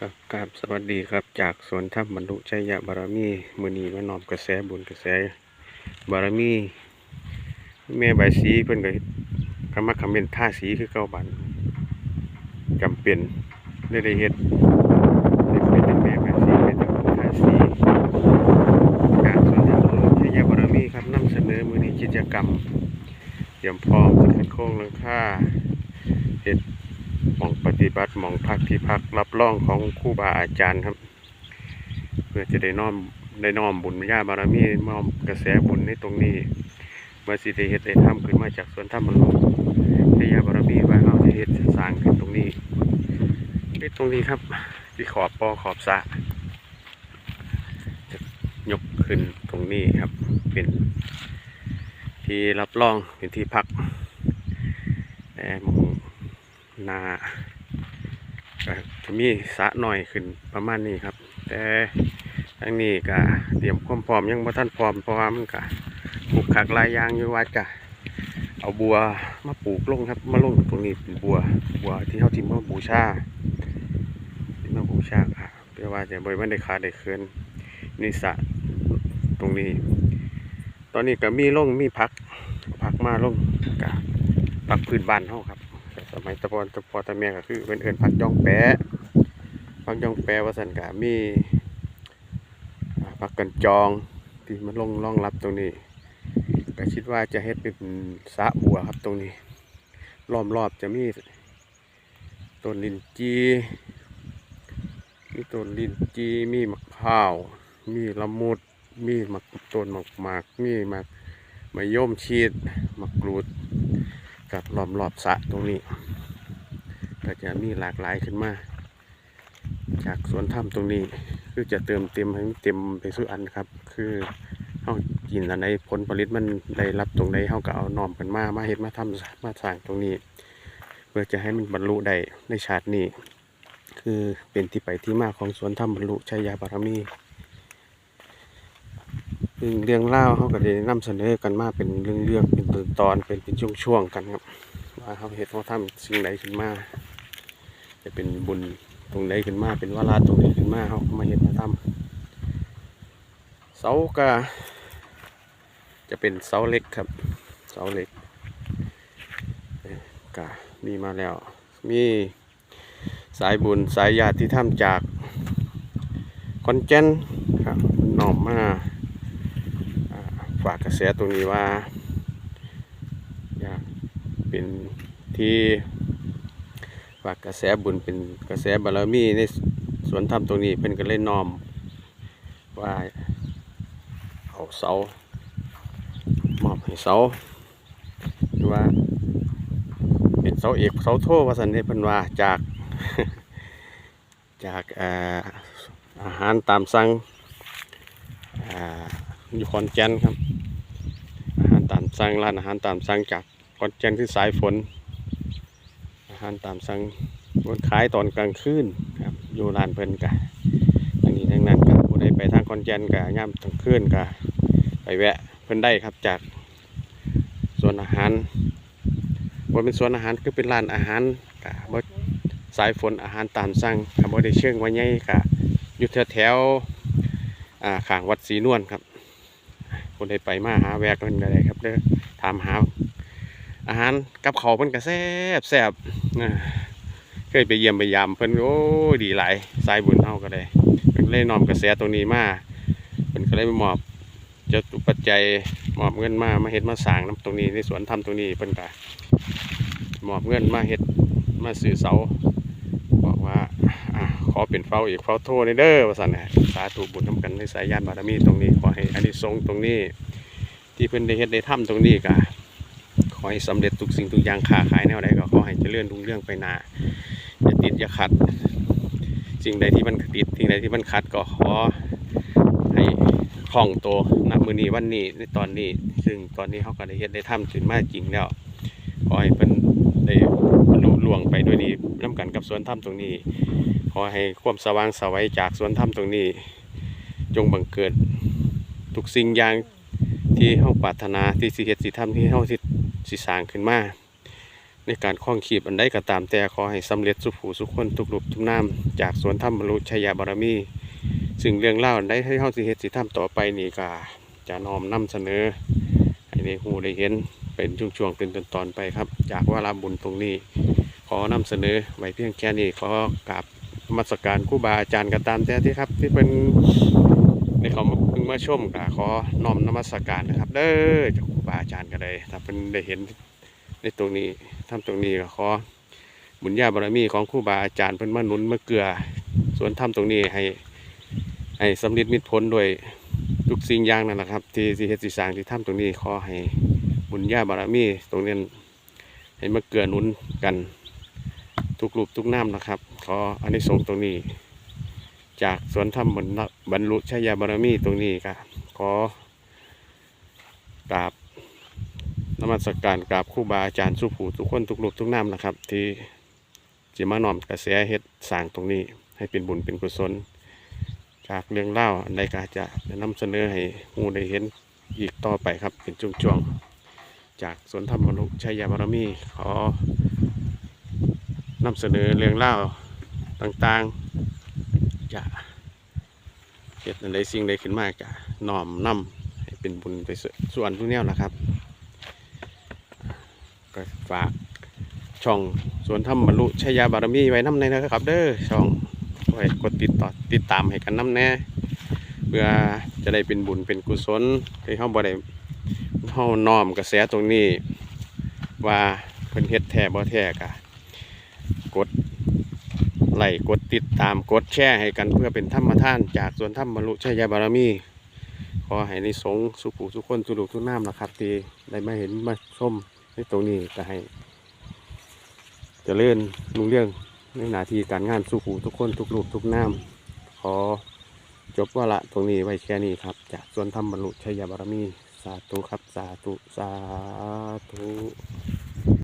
ครับกราบสวัสดีครับจากสวนถ้ำบรรลุชัยยะบารมีมือนีมานอมกระแสบุญกระแส บารมี แม่ใบสีเพิ่นก็กำมักคำเป็นท่าสีคือเก่าบันจำเป็นได้ได้เฮ็ดเป็นแม่ใบสีเป็นท่าสีจากสวนถ้ำบรรลุชัยยะบารมีครับนำเสนอมือนีกิจกรรมเตรียมพร้อมจะขึ้นโค้งหลังค่าเฮ็ด ฏิบัติหมองพักที่พักรับรองของครูบาอาจารย์ครับ เพื่อจะได้น้อมได้น้อมบุญญาบารมีน้อมกระแสบุญในตรงนี้เมื่อสิได้เฮ็ดได้ทำขึ้นมาจากสวนธรรมมันลงได้ยาบารมีว่าเราจะเฮ็ดสร้างขึ้นตรงนี้นี่ตรงนี้ครับ ที่ขอบปอขอบสะจะยกขึ้นตรงนี้ครับ เป็นที่รับรองเป็นที่พักแต่หมองนา จะมีสะหน่อยขึ้นประมาณนี้ครับ แต่ทั้งนี้ก็เตรียมความพร้อมยังบ่ทันพร้อมเพราะว่ามันก็ปลูกขักลายยางอยู่วัดก็เอาบัวมาปลูกลงครับ มาลงตรงนี้เป็นบัว บัวที่เขาที่มาบูชาที่มาบูชาค่ะเพื่อว่าจะบริมันได้ขาดได้เคืนนี่สะตรงนี้ ตอนนี้ก็มีลงมีพักพักมาลงกะพักพื้นบ้านเขาครับ มัยตะพอนตะพอตะเมียก็คือเป็นเอินพักย่องแปะพักย่องแปะว่าสันกามีพักกันจองที่มันลงร่องรับตรงนี้ก็คิดว่าจะเฮ็ดเป็นสะบัวครับตรงนี้ล้อมรอบจะมีต้นลินจีมีต้นลินจีมีมะพร้าวมีละมุดมีมะต้นมะหมากมีมะมะยมชีดมะกรูด กับล้อมรอบสะตรงนี้ก็จะมีหลากหลายขึ้นมา จากสวนถ้ำตรงนี้ คือจะเติมเต็มให้เต็มไปสู่อันครับ คือเฮากินอันใดผลผลิตมันได้รับตรงใดเฮาก็เอาน้อมกันมามาเฮ็ดมาทำมาสร้างตรงนี้ เพื่อจะให้มันบรรลุได้ในชาตินี้ คือเป็นที่ไปที่มาของสวนถ้ำบรรลุชัยยาบารมี ซึ่งเรื่องเล่าเขาก็ได้นำเสนอกันมาเป็นเรื่องๆเป็นตอนตอนๆเป็นเป็นช่วงๆกันครับว่าเขาเห็นเขาทำสิ่งใดขึ้นมาจะเป็นบุญตรงใดขึ้นมาเป็นวาระตรงใดขึ้นมาเขามาเห็นมาทำเสาก็จะเป็นเสาเล็กครับ เสาเล็กก็มีมาแล้ว มีสายบุญสายญาติที่ทำจากคอนเจนครับน้อมมา ฝากกระแสตรงนี้ว่า อยากเป็นที่ฝากกระแสบุญเป็นกระแสบารมีในสวนธรรมตรงนี้เป็นก็เลยน้อม ว่าเอาเสามอบให้เสาหรือว่า เป็นเสาเอกเสาโทวาสันเดเพันวาจากจากอ่ออาหารตามสั่ง อยู่ขอนแก่นครับ อาหารตามสั่งร้านอาหารตามสั่งจากขอนแก่นคือสายฝน อาหารตามสั่งมันขายตอนกลางคืนครับ อยู่ร้านเพิ่นกะทั้งนี้ทั้งนั้นกะผู้ใดไปทางขอนแก่นกะย่ำกลางคืนกะไปแวะเพิ่นได้ครับจากสวนอาหารบ่เป็นสวนอาหารคือเป็นร้านอาหารกะบ่สายฝนอาหารตามสั่งกะบ่ได้เชิงว่าใหญ่กะอยู่แถวๆอ่าขางวัดศรีนวลครับ คนใดไปมาหาแวกกันก็ได้ครับเด้อถามหา อาหารกับเขาเพิ่นก็แซ่บแซ่บนะเคยไปเยี่ยมไปยามเพิ่นโอ้ดีหลายสายบุญเฮาก็ได้เพิ่นเลยนอมกระแสตรงนี้มาเพิ่นก็เลยมอบเจ้าตุปัจจัยมอบเงินมามาเฮ็ดมาสร้างน้ำตรงนี้ในสวนทำตรงนี้เพิ่นก็มอบเงินมาเฮ็ดมาซื้อเสา ขอเป็นเฝ้าอีกเฝ้าโทในเด้อว่าซั่นนะสาธุบุญทำกันในสายญาณบารมีตรงนี้ขอให้อานิสงส์ตรงนี้ ที่เพิ่นได้เฮ็ดได้ทำตรงนี้ก็ขอให้สำเร็จทุกสิ่งทุกอย่างค้าขายแนวใดก็ขอให้เจริญรุ่งเรื่องไปนาอย่าติดอย่าขัด สิ่งใดที่มันติดสิ่งใดที่มันขัดก็ขอให้คล่องตัวนับมือนี้วันนี้ในตอนนี้ ซึ่งตอนนี้เขาก็ได้เฮ็ดได้ทำถึงมากจริงแล้วขอให้เพิ่นได้บรรลุล่วงไปด้วยดีร่วมกันกับสวนถ้ำตรงนี้ ขอให้ความสว่างสวัยจากสวนถ้ำตรงนี้ จงบังเกิดทุกสิ่งอย่างที่เฮาปรารถนาที่สิเฮ็ดสิทำที่เฮาสิสิสร้างขึ้นมา ในการคล้องขีบอันใดก็ตามแต่ขอให้สำเร็จสุขหูสุขคนทุกรูปทุกนามจากสวนธรรมบรรลุชัยบารมี ซึ่งเรื่องเล่าอันใดให้เฮาสิเฮ็ดสิทำต่อไปนี่ก็จะน้อมนำเสนอ ให้ได้ฮู้ได้เห็นเป็นช่วงๆเป็นตอนๆไปครับ จากวาระบุญตรงนี้ ขอนำเสนอไว้เพียงแค่นี้ขอกราบ มัสการครูบาอาจารย์ก็ตามแต่ที่ครับ ที่เป็นในเขามเพิ่งมาชมก็ขอน้อมนมัสการนะครับ เด้อจ้าครูบาอาจารย์ก็ได้ถ้าเป็นได้เห็นในตรงนี้ทำตรงนี้ก็ขอบุญญาบารมีของครูบาอาจารย์เพิ่นมาหนุนมาเกลือส่วนทำตรงนี้ให้ให้สำเร็จมิตรผลโดวยทุกสิ่งอย่างนั่นแหละครับ ที่ที่เฮ็ดสิสร้างที่ทำตรงนี้ขอให้บุญญาบารมีตรงนี้ให้มาเกลือหนุนกัน ทุกรูปทุกน้ำนะครับ ขออานิสงส์ตรงนี้ จากสวนธรรมบรรลุชัยบารมีตรงนี้ก็ขอกราบนมัสกการกราบครูบาอาจารย์สุผูทุกคนทุกรูปทุกน้ำนะครับ ที่จะมาน้อมกระแสเฮ็ดสร้างตรงนี้ ให้เป็นบุญเป็นกุศล จากเรื่องเล่าอันใดก็จะนำเสนอให้หูได้เห็นอีกต่อไปครับเป็นช่วงๆจากสวนธรรมบรรลุชัยบารมีขอ นำเสนอเรื่องเล่าต่างๆจะเกิดอะไรสิ่งใดขึ้นมากจะน้อมนำให้เป็นบุญไปส่วนทุกแนวนะครับ ก็ฝากช่องสวนธรรมบรรลุชัยบารมีไว้น้ำในนะครับ เด้อช่องไว้กดติดต่อติดตามให้กันน้ำแน่เพื่อจะได้เป็นบุญเป็นกุศลให้เฮาบ่ได้เฮาน้อมกระแสตรงนี้ว่าเพิ่นเฮ็ดแท้บ่แท้กะ กดไลค์กดติดตามกดแชร์ให้กันเพื่อเป็นธรรมทาน จากส่วนธรรมบรรลุชัยบารมี ขอให้ในสงฆ์สุขูทุกคนสุขทุกน้ำนะครับที่ได้มาเห็นมาชมในตรงนี้ก็ให้จเจริญรุ่งเรื่องในหน้าที่การงานสุขูทุกคนทุกรูปทุกน้ำขอจบว่าละตรงนี้ไว้แค่นี้ครับ จากส่วนธรรมบรรลุชัยบารมี สาธุครับ สาธุ สาธุ